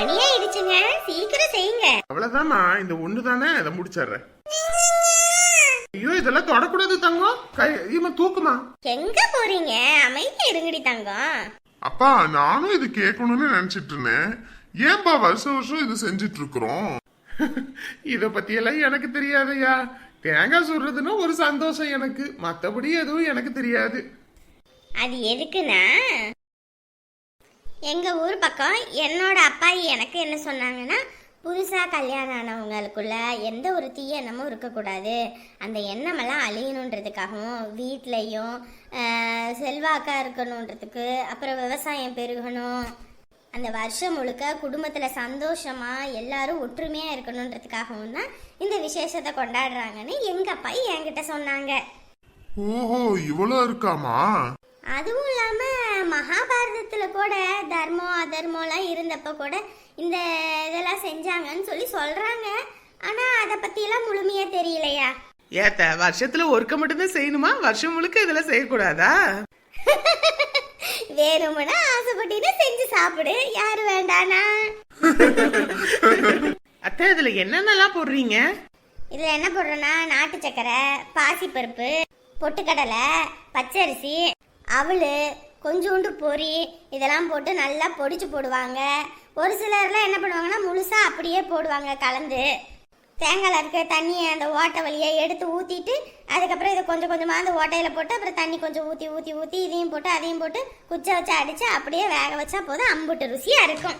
மணி ஆயிடுச்சுங்க. சீக்கிரம் செய்யுங்க. அவ்வளவுதாம்மா இந்த ஒண்ணு தானே அதை முடிச்சிடுறேன். ஐயோ இதெல்லாம் தொடக்கூடாது தங்கம். கை இவன் தூக்குமா. எங்க போறீங்க? அமைதியா இருங்கடி தங்கம். அப்பா நானும் இது கேட்கணும்னு நினைச்சிட்டு இருந்தேன். ஏன்பா வருஷம் வருஷம் இது செஞ்சுட்டு இருக்கிறோம்? இத பத்தி எல்லாம் எனக்கு தெரியாதையா. தேங்காய் சுடுறதுன்னா ஒரு சந்தோஷம் எனக்கு. மத்தபடி எதுவும் எனக்கு தெரியாது. அது எதுக்குன்னா? எங்கள் ஊர் பக்கம் என்னோட அப்பா எனக்கு என்ன சொன்னாங்கன்னா புதுசாக கல்யாணம் ஆனவங்களுக்குள்ள எந்த ஒரு தீய எண்ணமும் இருக்கக்கூடாது. அந்த எண்ணமெல்லாம் அழியணுன்றதுக்காகவும் வீட்லேயும் செல்வாக்காக இருக்கணுன்றதுக்கு அப்புறம் விவசாயம் பெருகணும். அந்த வருஷம் முழுக்க குடும்பத்தில் சந்தோஷமா எல்லாரும் ஒற்றுமையாக இருக்கணுன்றதுக்காகவும் தான் இந்த விசேஷத்தை கொண்டாடுறாங்கன்னு எங்கள் அப்பா என்கிட்ட சொன்னாங்க. ஓஹோ இவ்வளோ இருக்காமா? அதுவும் இல்லாம மகாபாரதத்துல கூட தர்மம் அதர்மம்லாம் இருந்தப்ப கூட இந்த இதெல்லாம் செஞ்சாங்கன்னு சொல்லி சொல்றாங்க. ஆனா அதை பத்தியெல்லாம் முழுமையா தெரியலையா? ஏத்த வருஷத்துல ஒருக்க மட்டும்தான் செய்யணுமா? வருஷம் முழுக்க இதெல்லாம் செய்யக்கூடாதா? வேணும்னா ஆசைப்பட்டீங்கன்னா செஞ்சு சாப்பிடு. யாரு வேண்டானா? அத்தை இதுல என்னென்னலாம் போடுறீங்க? இதுல என்ன போடுறோம்னா நாட்டு சக்கரை பாசிப்பருப்பு பொட்டுக்கடலை பச்சரிசி அவல் கொஞ்சோண்டு பொரி இதெல்லாம் போட்டு நல்லா பொடிச்சு போடுவாங்க. ஒரு சிலர்லாம் என்ன பண்ணுவாங்கன்னா முழுசா அப்படியே போடுவாங்க கலந்து. தேங்காயில் இருக்க தண்ணியை அந்த ஓட்டை வழியை எடுத்து ஊற்றிட்டு அதுக்கப்புறம் இதை கொஞ்சம் கொஞ்சமாக அந்த ஓட்டையில் போட்டு அப்புறம் தண்ணி கொஞ்சம் ஊற்றி ஊற்றி ஊற்றி இதையும் போட்டு அதையும் போட்டு குச்சை வச்சு அடித்து அப்படியே வேக வச்சா போதும் அம்புட்டு ருசியாக இருக்கும்.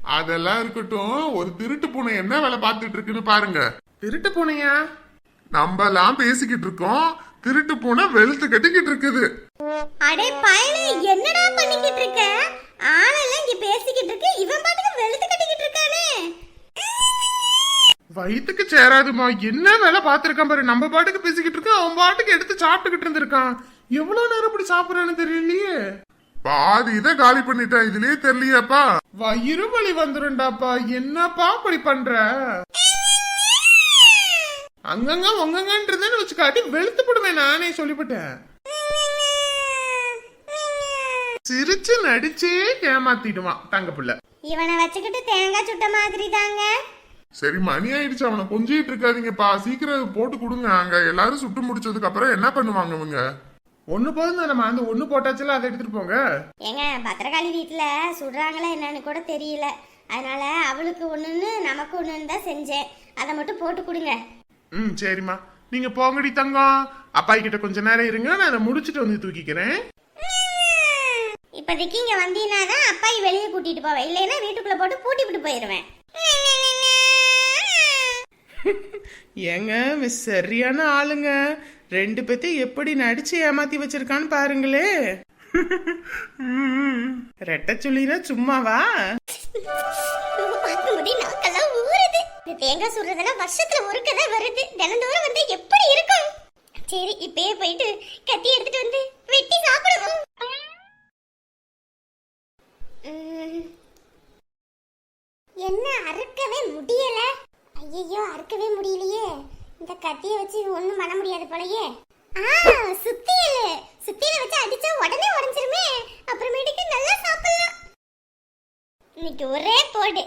அதெல்லாம் இருக்கட்டும். ஒரு திருட்டு பூனை என்ன வேலை பார்த்துட்டு இருக்குன்னு பாருங்க. திருட்டு பூனையா? நம்ம எல்லாம் பேசிக்கிட்டு இருக்கோம். திருட்டு பூனை வெளுத்து கட்டிக்கிட்டு இருக்குது. அடே பயல என்னடா பண்ணிக்கிட்டு இருக்க? ஆளெல்லாம் இங்க பேசிக்கிட்டு இருக்கு. இவன் பாட்டுக்கு வெளுத்து கட்டிக்கிட்டு இருக்கானே. வயிற்றுக்கு சேராதுமா. என்ன வேலை பார்த்திருக்கான் பாரு. நம்ம பாட்டுக்கு பேசிக்கிட்டு இருக்கோம் அவன் பாட்டுக்கு எடுத்து சாப்பிட்டுக்கிட்டு இருந்திருக்கான். எவ்வளவு நேரம் இப்படி சாப்பிடுறான்னு தெரியலையே. பாதி இதை காலி பண்ணிட்டேன். இதுலயே தெரியலையாப்பா. வயிறு வலி வந்துரும்டாப்பா. என்னப்பா இப்படி பண்ற? அங்கங்க உங்கங்கன்றதுன்னு வச்சு காட்டி வெளுத்து போடுவேன் நானே சொல்லிவிட்டேன். சிரிச்சு நடிச்சே ஏமாத்திடுவான் தங்க பிள்ளை. இவனை வச்சுக்கிட்டு தேங்காய் சுட்ட மாதிரி தாங்க சரி மணி ஆயிடுச்சு அவனை கொஞ்சிட்டு இருக்காதீங்கப்பா. சீக்கிரம் போட்டு கொடுங்க அங்க எல்லாரும் சுட்டு முடிச்சதுக்கு அப்புறம் என்ன பண்ணுவாங்க இவங்க? ஒண்ணு போதும் நம்ம அந்த ஒண்ணு போட்டாச்சுல அதை எடுத்துட்டு போங்க. ஏங்க பத்திரகாளி வீட்டுல சுடுறாங்களா என்னன்னு கூட தெரியல. அதனால அவளுக்கு ஒண்ணுன்னு நமக்கு ஒண்ணுன்னு தான் செஞ்சேன். அதை மட்டும் போட்டு கொடுங்க. ம் சரிம்மா. நீங்க போங்கடி தங்கம் அப்பா கிட்ட கொஞ்ச நேரம் இருங்க நான் அதை முடிச்சிட்டு வந்து தூக்கிக்கிறேன். இப்போதைக்கு இங்க வந்தீங்கன்னா தான் அப்பாயி வெளியே கூட்டிட்டு போவேன். இல்லைன்னா வீட்டுக்குள்ள போட்டு பூட்டி விட்டு போயிருவேன் ஏங்க மிஸ் சரியான ஆளுங்க. ரெண்டு பேத்தையும் எப்படி நடிச்சு ஏமாத்தி வச்சிருக்கான்னு பாருங்களே. ரெட்ட சொல்லினா சும்மாவா? பார்க்கும்போதே நாக்கெல்லாம் இந்த தேங்காய் சுடுறதெல்லாம் வருஷத்துல ஒருக்க தான் வருது. தினந்தோறும் வந்து எப்படி இருக்கும்? சரி இப்பயே போயிட்டு கத்தி எடுத்துட்டு வந்து வெட்டி சாப்பிடுவோம் என்ன அறுக்கவே முடியல? ஐயோ அறுக்கவே முடியலையே. இந்த கத்தியை வச்சு ஒண்ணும் பண்ண முடியாது போலயே. ஆ சுத்தியல். சுத்தியல வச்சு அடிச்சா உடனே உடஞ்சிருமே. அப்புறமேட்டுக்கு நல்லா சாப்பிடலாம். இன்னைக்கு ஒரே போடு.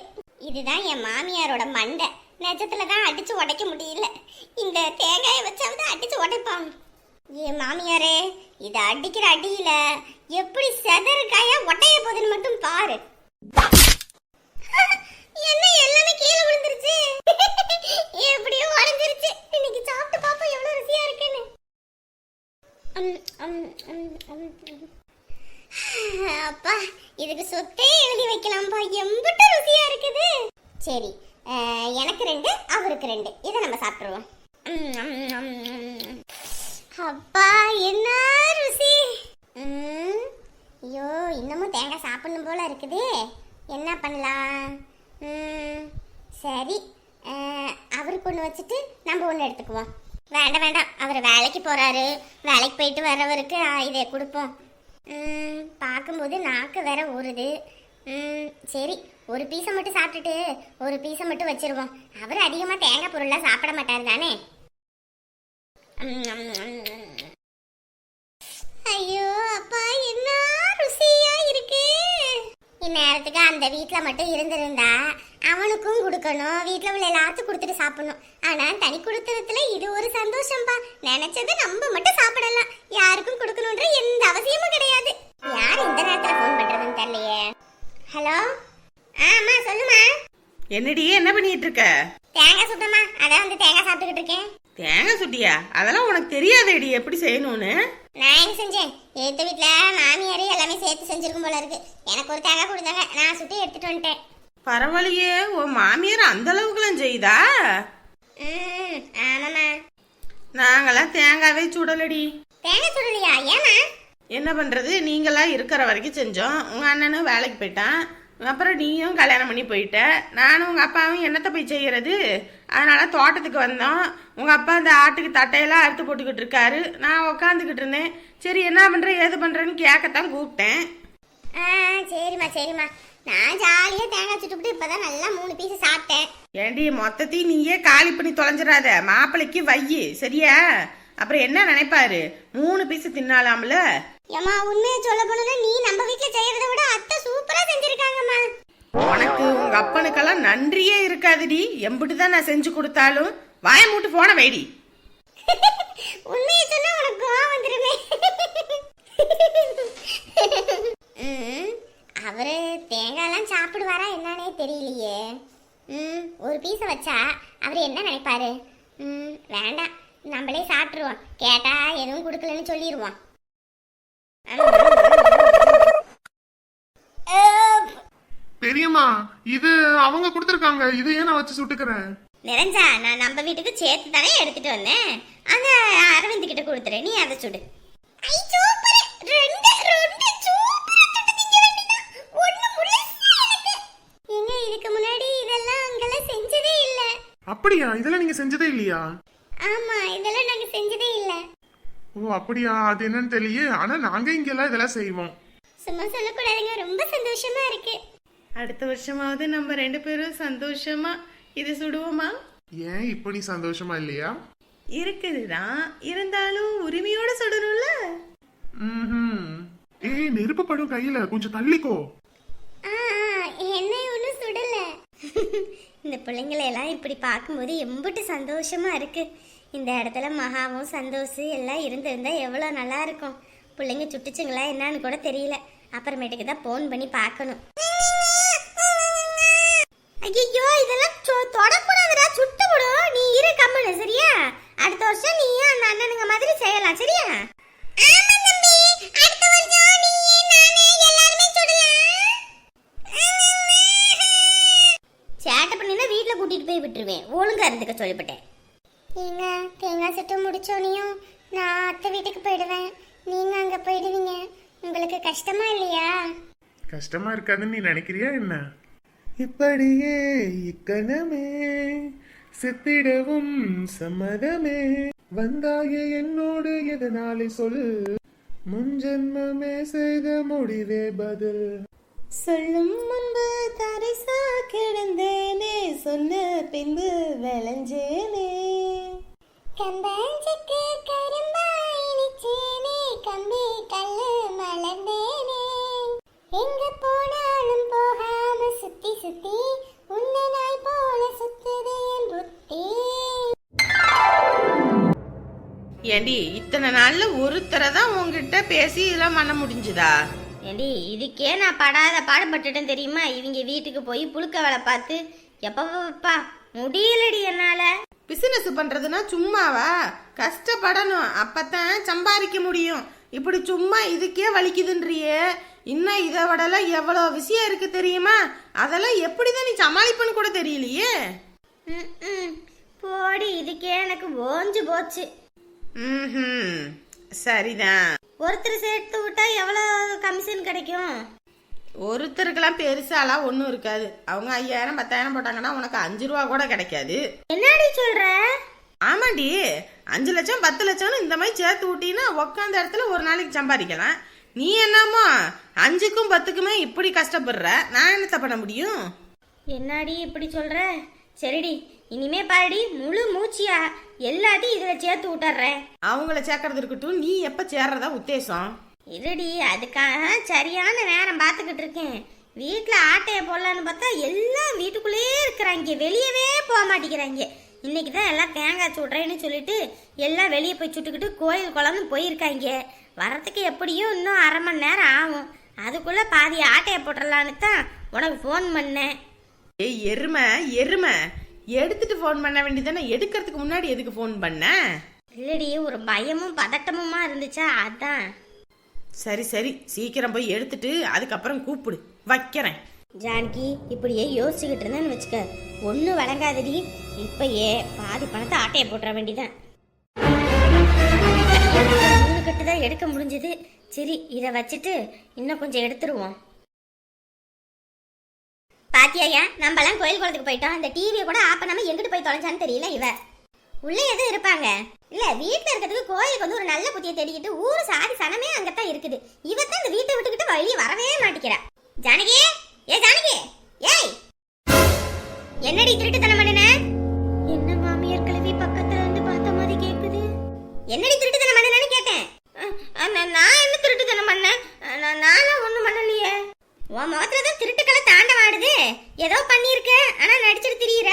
இதுதான் என் மாமியாரோட மண்டை. நெஜத்துல தான் அடிச்சு உடைக்க முடியல. இந்த தேங்காயை வச்சாவது அடிச்சு உடைப்பான். என் மாமியாரே இதை அடிக்கிற அடியில எப்படி செதறுக்காயா உடைய போதுன்னு மட்டும் பாரு. என்ன எல்லாமே கீழே விழுந்துருச்சு? எப்படியோ உடைஞ்சிருச்சு. இன்னைக்கு சாப்பிட்டு பாப்போம் எவ்வளவு ருசியா இருக்குன்னு. அப்பா இதுக்கு சொத்தே எழுதி வைக்கலாம்ப்பா எம்பிட்டு சரி. எனக்கு ரெண்டு அவருக்கு ரெண்டு. இதை நம்ம சாப்பிட்ருவோம் அப்பா என்ன ருசி? ஐயோ இன்னமும் தேங்காய் சாப்பிடணும் போல இருக்குது. என்ன பண்ணலாம்? சரி. அவருக்கு ஒன்று வச்சுட்டு நம்ம ஒன்று எடுத்துக்குவோம். வேண்டாம் வேண்டாம். அவர் வேலைக்கு போகிறாரு வேலைக்கு போயிட்டு வரவருக்கு இதை கொடுப்போம். பார்க்கும்போது நாக்கு வேற ஊறுது. ம், சரி. ஒரு பீஸை மட்டும் சாப்பிட்டுட்டு ஒரு பீஸை மட்டும் வச்சிருவோம். அவர் அதிகமாக தேங்காய் பொருள்லாம் சாப்பிட மாட்டார் தானே? ஐயோ அப்பா என்ன ருசியா இருக்கு? இந்நேரத்துக்கு நேரத்துக்கு அந்த வீட்டில் மட்டும் இருந்திருந்தா அவனுக்கும் கொடுக்கணும். வீட்டில் உள்ள எல்லாத்துக்கும் கொடுத்துட்டு சாப்பிடணும். ஆனால் தனி கொடுத்ததுல இது ஒரு சந்தோஷம்பா. நினைச்சது நம்ம மட்டும் சாப்பிடலாம். யாருக்கும் கொடுக்கணுன்ற எந்த அவசியமும் கிடையாது. யார் இந்த நேரத்தில் ஃபோன் பண்ணுறதுன்னு தெரியலையே? ஹலோ? ஆமா சொல்லுமா. என்னடி என்ன பண்ணிட்டு இருக்க தேங்காய் சுத்தமா அதான் வந்து தேங்காய் சாப்பிட்டுக்கிட்டு இருக்கேன். தேங்காய் சுட்டியா? அதெல்லாம் உனக்கு தெரியாதேடி எப்படி செய்யணும்னு? நான் என்ன செஞ்சேன்? எந்த வீட்ல மாமியார் எல்லாமே சேர்த்து செஞ்சிருக்கும் போல இருக்கு. எனக்கு ஒரு தேங்காய் கொடுத்தாங்க. நான் சுட்டி எடுத்துட்டு வந்துட்டேன். பரவாயில்லையே உன் மாமியார் அந்த அளவுக்குலாம் செய்தா? ம் ஆமாம்மா. நாங்கெல்லாம் தேங்காவே சுடலடி. தேங்காய் சுடலையா? ஏமா என்ன பண்றது? நீங்களாம் இருக்கிற வரைக்கும் செஞ்சோம். உங்க அண்ணனும் வேலைக்கு போயிட்டான். அப்புறம் நீயும் கல்யாணம் பண்ணி போயிட்ட. நானும் உங்க அப்பாவும் என்னத்த போய் செய்யறது? அதனால தோட்டத்துக்கு வந்தோம். உங்க அப்பா அந்த ஆட்டுக்கு தட்டையெல்லாம் அறுத்து போட்டுக்கிட்டு இருக்காரு. நான் உக்காந்துக்கிட்டு இருந்தேன். சரி என்ன பண்ற ஏது பண்றேன்னு கேட்கத்தான் கூப்பிட்டேன். ஆ சரிம்மா சரிம்மா. நான் ஜாலியாக தேங்காய் சுட்டுவிட்டு இப்போதான் நல்லா மூணு பீஸ் சாப்பிட்டேன். ஏண்டி மொத்தத்தையும் நீயே காலி பண்ணி தொலைஞ்சிடாத. மாப்பிளைக்கு வையி சரியா? அப்புறம் என்ன நினைப்பாரு? மூணு பீஸ் தின்னாலாம்ல? ஏம்மா உண்மையை சொல்ல போனா நீ நம்ம வீட்டில் செய்யறதை விட அத்தை சூப்பராக செஞ்சிருக்காங்கம்மா. உனக்கு உங்க அப்பனுக்கெல்லாம் நன்றியே இருக்காதுடி. எம்பிட்டு தான் நான் செஞ்சு கொடுத்தாலும் வாய மூட்டு போன வைடி. உண்மையை சொன்னா உனக்கு கோவம் வந்துருமே. அவரு தேங்காய்லாம் சாப்பிடுவாரா என்னன்னே தெரியலையே. ம் ஒரு பீஸை வச்சா அவர் என்ன நினைப்பாரு? ம் வேண்டாம். நம்மளே சாப்பிட்ருவோம் கேட்டா எதுவும் கொடுக்கலன்னு சொல்லிடுவோம் பெரியம்மா இது அவங்க கொடுத்துருக்காங்க. இது ஏன் நான் வச்சு சுட்டுக்கிறேன்? நிறைஞ்சா நான் நம்ம வீட்டுக்கு சேர்த்து தானே எடுத்துட்டு வந்தேன். அங்க அரவிந்த் கிட்ட கொடுத்துறேன் நீ அதை சுடு. ஐ சூப்பர். ரெண்டு ரெண்டு சூப்பர் சுட்டு திங்க வேண்டியதான் ஒண்ணு முழுசா எனக்கு எங்க இதுக்கு முன்னாடி இதெல்லாம் அங்கெல்லாம் செஞ்சதே இல்ல. அப்படியா? இதெல்லாம் நீங்க செஞ்சதே இல்லையா? ஆமா இதெல்லாம் நாங்க செஞ்சதே இல்ல. ஓ அப்படியா? அது என்னன்னு தெரியலையே. ஆனா நாங்க இங்கெல்லாம் இதெல்லாம் செய்வோம். சும்மா சொல்லக்கூடாதுங்க. ரொம்ப சந்தோஷமா இருக்கு. அடுத்த வருஷமாவது நம்ம ரெண்டு பேரும் சந்தோஷமா இது சுடுவோமா? ஏன் இப்போ நீ சந்தோஷமா இல்லையா? இருக்குதுதான் இருந்தாலும் உரிமையோட சுடணும்ல? ம்ஹும். ஏய் நெருப்பு படும் கையில. கொஞ்சம் தள்ளிக்கோ. ஆ, என்னை ஒன்றும் சுடல. இந்த பிள்ளைங்களை எல்லாம் இப்படி பார்க்கும்போது எம்பிட்டு சந்தோஷமா இருக்கு. இந்த இடத்துல மகாவும் சந்தோஷ் எல்லாம் இருந்திருந்தா எவ்வளோ நல்லா இருக்கும். பிள்ளைங்க சுட்டுச்சுங்களா என்னன்னு கூட தெரியல. அப்புறமேட்டுக்கு தான் ஃபோன் பண்ணி பார்க்கணும். ஐயோ இதெல்லாம் தொடக்கூடாதுடா சுட்டு விடும் நீ இரு கம்மனு சரியா? அடுத்த வருஷம் நீ அந்த அண்ணனுங்க மாதிரி செய்யலாம் சரியா? சேட்டை பண்ணினா வீட்டில் கூட்டிகிட்டு போய் விட்டுருவேன். ஒழுங்கா இருந்துக்க சொல்லிவிட்டேன். ஏங்க தேங்காய் சுட்டு முடிச்சோனையும் நான் அத்தை வீட்டுக்கு போயிடுவேன். நீங்க அங்க போயிடுவீங்க. உங்களுக்கு கஷ்டமா இல்லையா? கஷ்டமா இருக்காதுன்னு நீ நினைக்கிறியா என்ன? இப்படியே இக்கணமே செத்திடவும் சம்மதமே. வந்தாயே என்னோடு எதனாலே சொல். முன்ஜென்மமே செய்த முடிவே பதில். சொல்லும் முன்பு தரிசா கிடந்தேனே சொன்ன பின்பு விளைஞ்சேனே. கம்பாஞ்சிக்கு கரும்பாய் நிச்சேனே கம்பி கல்லு மலர்ந்தேனே. எங்க போனாலும் போகாம சுத்தி சுத்தி உன்னை நாய் போல சுத்துது என் புத்தி. ஏண்டி இத்தனை நாள்ல ஒருத்தரை தான் உங்ககிட்ட பேசி இதெல்லாம் பண்ண முடிஞ்சுதா? ஏண்டி இதுக்கே நான் படாத பாடுபட்டுட்டேன் தெரியுமா? இவங்க வீட்டுக்கு போய் புழுக்க வேலை பார்த்து எப்பப்பா முடியலடி என்னால. பிசினஸ் பண்றதுன்னா சும்மாவா? கஷ்டப்படணும். அப்பதான் சம்பாதிக்க முடியும். இப்படி சும்மா இதுக்கே வலிக்குதுன்றியே. இன்னும் இதை விடலாம் எவ்வளோ விஷயம் இருக்கு தெரியுமா? அதெல்லாம் எப்படிதான் நீ சமாளிப்பன்னு கூட தெரியலையே. போடி இதுக்கே எனக்கு ஓஞ்சு போச்சு. ம் சரிதான். ஒருத்தர் சேர்த்து விட்டா எவ்வளோ கமிஷன் கிடைக்கும்? ஒருத்தருக்கெல்லாம் பெருசாலாம் ஒன்றும் இருக்காது. அவங்க ஐயாயிரம் பத்தாயிரம் போட்டாங்கன்னா உனக்கு அஞ்சு ரூபா கூட கிடைக்காது. என்னடி சொல்ற? ஆமாண்டி. அஞ்சு லட்சம் பத்து லட்சம்னு இந்த மாதிரி சேர்த்து விட்டீங்கன்னா உக்காந்த இடத்துல ஒரு நாளைக்கு சம்பாதிக்கலாம். நீ என்னமோ அஞ்சுக்கும் பத்துக்குமே இப்படி கஷ்டப்படுற. நான் என்னத்த பண்ண முடியும்? என்னடி இப்படி சொல்ற? சரிடி இனிமே பாருடி முழு மூச்சியா எல்லாத்தையும் இதுல சேர்த்து விட்டுறேன் அவங்கள சேர்க்கறது இருக்கட்டும் நீ எப்ப சேர்றதா உத்தேசம்? இருடி அதுக்காக சரியான பார்த்துக்கிட்டு இருக்கேன் வீட்டில் ஆட்டையை போடலான்னு பார்த்தா எல்லாம் வீட்டுக்குள்ளேயே இருக்கிறாங்க. வெளியவே போக மாட்டேங்கிறாங்க. இன்னைக்கு தான் எல்லாம் தேங்காய் சுடுறேன்னு சொல்லிட்டு எல்லாம் வெளியே போய் சுட்டுக்கிட்டு கோயில் குளம்னு போயிருக்காங்க. வரத்துக்கு எப்படியும் இன்னும் அரை மணி நேரம் ஆகும். அதுக்குள்ளே பாதி ஆட்டையை போட்டுடலான்னு தான் உனக்கு ஃபோன் பண்ணேன். ஏய் எருமை எருமை. எடுத்துட்டு ஃபோன் பண்ண வேண்டியதானே எடுக்கிறதுக்கு முன்னாடி எதுக்கு ஃபோன் பண்ண? இல்லடி ஒரு பயமும் பதட்டமுமா இருந்துச்சா? அதான். சரி சரி. சீக்கிரம் போய் எடுத்துட்டு அதுக்கப்புறம் கூப்பிடு. வைக்கிறேன். ஜானகி இப்படியே யோசிச்சுக்கிட்டு இருந்தேன்னு வச்சுக்க. ஒன்றும் வழங்காதடி. இப்பயே பாதி பணத்தை ஆட்டையை போட்டுற வேண்டிதான் மூணு கட்டு தான் எடுக்க முடிஞ்சது. சரி இதை வச்சுட்டு இன்னும் கொஞ்சம் எடுத்துருவோம். பாத்தியாயா நம்மலாம் கோயில் குளத்துக்கு போயிட்டோம். அந்த டிவியை கூட ஆப் பண்ணாம எங்கிட்டு போய் தொலைஞ்சான்னு தெரியல இவ. உள்ள எதுவும் இருப்பாங்க. இல்ல வீட்ல இருக்கிறதுக்கு கோயிலுக்கு வந்து ஒரு நல்ல புத்தியை தேடிக்கிட்டு ஊரு சாதி சனமே அங்கத்தான் இருக்குது. இவ தான் இந்த வீட்டை விட்டுக்கிட்டு வெளியே வரவே மாட்டேங்கிறா ஜானகி! ஏ ஜானகி! ஏய்! என்னடி திருட்டுத்தனம் பண்ணுன? என்ன மாமியார் கிழவி பக்கத்துல இருந்து பார்த்த மாதிரி கேக்குது? என்னடி திருட்டுத்தனம் பண்ணுனேன்னு கேட்டேன். நான் என்ன திருட்டுத்தனம் பண்ணேன்? நானும் ஒண்ணும் பண்ணலையே. உன் முகத்துல தான் திருட்டுக்களை தாண்டவாடுது ஏதோ பண்ணியிருக்க ஆனா நடிச்சிட்டு திரியிற.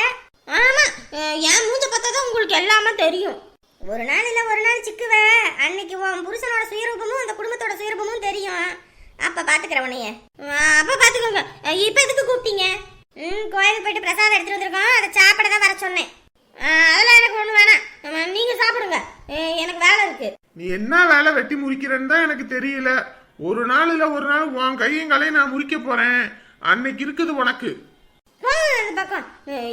ஆமா அஹ், என் மூஞ்ச பார்த்தா தான் உங்களுக்கு எல்லாமே தெரியும். ஒரு நாள் இல்ல ஒரு நாள் சிக்குவ. அன்னைக்கு உன் புருஷனோட சுயரூபமும் அந்த குடும்பத்தோட சுயரூபமும் தெரியும். அப்ப பாத்துக்கிறேன் உன்னைய. அப்ப பாத்துக்கோங்க. அஹ், இப்ப எதுக்கு கூப்பிட்டீங்க? ம் கோயிலுக்கு போயிட்டு பிரசாதம் எடுத்துட்டு வந்திருக்கோம். அதை சாப்பிட தான் வர சொன்னேன். அதெல்லாம் எனக்கு ஒண்ணு வேணாம். அஹ், நீங்க சாப்பிடுங்க. எனக்கு வேலை இருக்கு. நீ என்ன வேலை வெட்டி முறிக்கிறேன்னு தான் எனக்கு தெரியல. ஒரு நாள் இல்ல ஒரு நாள் உன் கையும் கலையும் நான் முறிக்க போறேன். அன்னைக்கு இருக்குது உனக்கு. அந்த பக்கம்.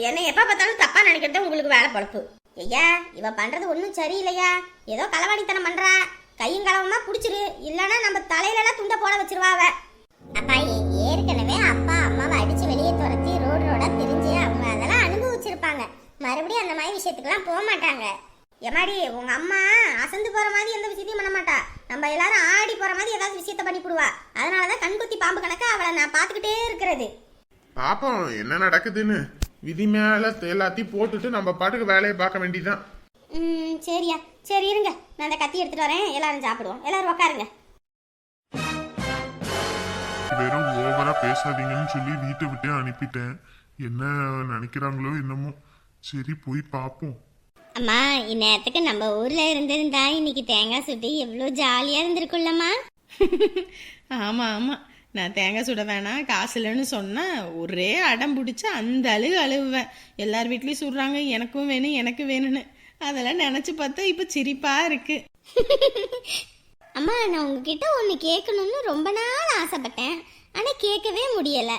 என்னை எப்ப பார்த்தாலும் தப்பா நினைக்கிறது உங்களுக்கு வேலை பொழப்பு. ஐயா இவ பண்றது ஒன்றும் சரியில்லையா? ஏதோ களவாணித்தனம் பண்றா. கையும் களவமா புடிச்சிரு. இல்லனா நம்ம தலையில எல்லாம் துண்ட போட வச்சிருவா அப்பா ஏற்கனவே அப்பா அம்மாவை அடிச்சு வெளியே துரத்தி ரோடு ரோடா திரிஞ்சு அவங்க அதெல்லாம் அனுபவிச்சிருப்பாங்க. மறுபடியும் அந்த மாதிரி விஷயத்துக்குலாம் போக மாட்டாங்க. எமாடி உங்க அம்மா அசந்து போற மாதிரி எந்த விஷயத்தையும் பண்ண மாட்டா. நம்ம எல்லாரும் ஆடி போற மாதிரி ஏதாவது விஷயத்த பண்ணி போடுவா. அதனாலதான் கண்குத்தி பாம்பு கணக்கு அவளை நான் பாத்துக்கிட்டே இருக்கிறது. பாப்போம் என்ன நடக்குதுன்னு. விதி மேல எல்லாத்தையும் போட்டுட்டு நம்ம பாட்டுக்கு வேலையை பார்க்க வேண்டியதுதான். ம் சரியா. சரி இருங்க. நான் அந்த கத்தி எடுத்துட்டு வரேன். எல்லாரும் சாப்பிடுவோம். எல்லாரும் உட்காருங்க வெறும் ஓவரா பேசாதீங்கன்னு சொல்லி வீட்டை விட்டே அனுப்பிட்டேன். என்ன நினைக்கிறாங்களோ என்னமோ. சரி போய் பார்ப்போம். அம்மா இந்நேரத்துக்கு நம்ம ஊர்ல இருந்திருந்தா இன்னைக்கு தேங்காய் சுட்டு எவ்வளோ ஜாலியா இருந்திருக்குல்லம்மா ஆமா ஆமா. நான் தேங்காய் சுட வேணாம் காசு இல்லைன்னு சொன்னா ஒரே அடம் பிடிச்சி அந்த அழுகு அழுவேன் எல்லார் வீட்லயும் சுடுறாங்க எனக்கும் வேணும் எனக்கு வேணும்னு. அதெல்லாம் நினைச்சு பார்த்தா இப்ப சிரிப்பா இருக்கு. அம்மா நான் உங்ககிட்ட ஒன்று கேட்கணும்னு ரொம்ப நாள் ஆசைப்பட்டேன். ஆனா கேட்கவே முடியல.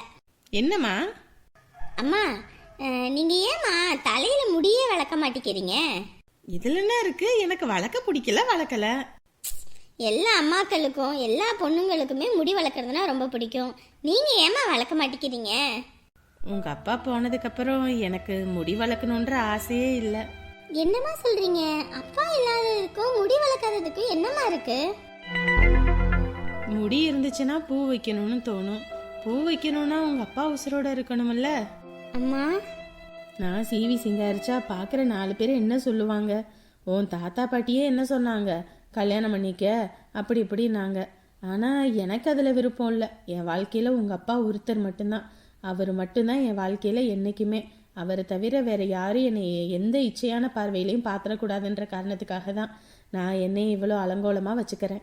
என்னம்மா? அம்மா அஹ், நீங்க ஏம்மா தலையில முடியே வளர்க்க மாட்டேங்கிறீங்க? இதுல என்ன இருக்கு? எனக்கு வளர்க்க பிடிக்கல வளர்க்கல. எல்லா அம்மாக்களுக்கும் எல்லா பொண்ணுங்களுக்குமே முடி வளர்க்குறதுனா ரொம்ப பிடிக்கும். நீங்க ஏம்மா வளர்க்க மாட்டேங்கிறீங்க? உங்க அப்பா போனதுக்கு அப்புறம் எனக்கு முடி வளர்க்கணுன்ற ஆசையே இல்லை. என்னம்மா சொல்றீங்க? அப்பா இல்லாததுக்கும் முடி வளர்க்காததுக்கும் என்னம்மா இருக்கு? முடி இருந்துச்சுன்னா பூ வைக்கணும்னு தோணும். பூ வைக்கணும்னா உங்க அப்பா உசுரோட இருக்கணும்ல. அம்மா? நான் சீவி சிங்காரிச்சா பார்க்குற நாலு பேர் என்ன சொல்லுவாங்க? உன் தாத்தா பாட்டியே என்ன சொன்னாங்க? கல்யாணம் பண்ணிக்க? அப்படி இப்படின்னாங்க. ஆனால் எனக்கு அதில் விருப்பம் இல்லை. என் வாழ்க்கையில் உங்கள் அப்பா ஒருத்தர் மட்டும்தான். அவர் மட்டும்தான் என் வாழ்க்கையில் என்றைக்குமே அவரை தவிர வேறு யாரும் என்னை எந்த இச்சையான பார்வையிலையும் பாத்திரக்கூடாதுன்ற காரணத்துக்காக தான் நான் என்னை இவ்வளோ அலங்கோலமாக வச்சுக்கிறேன்.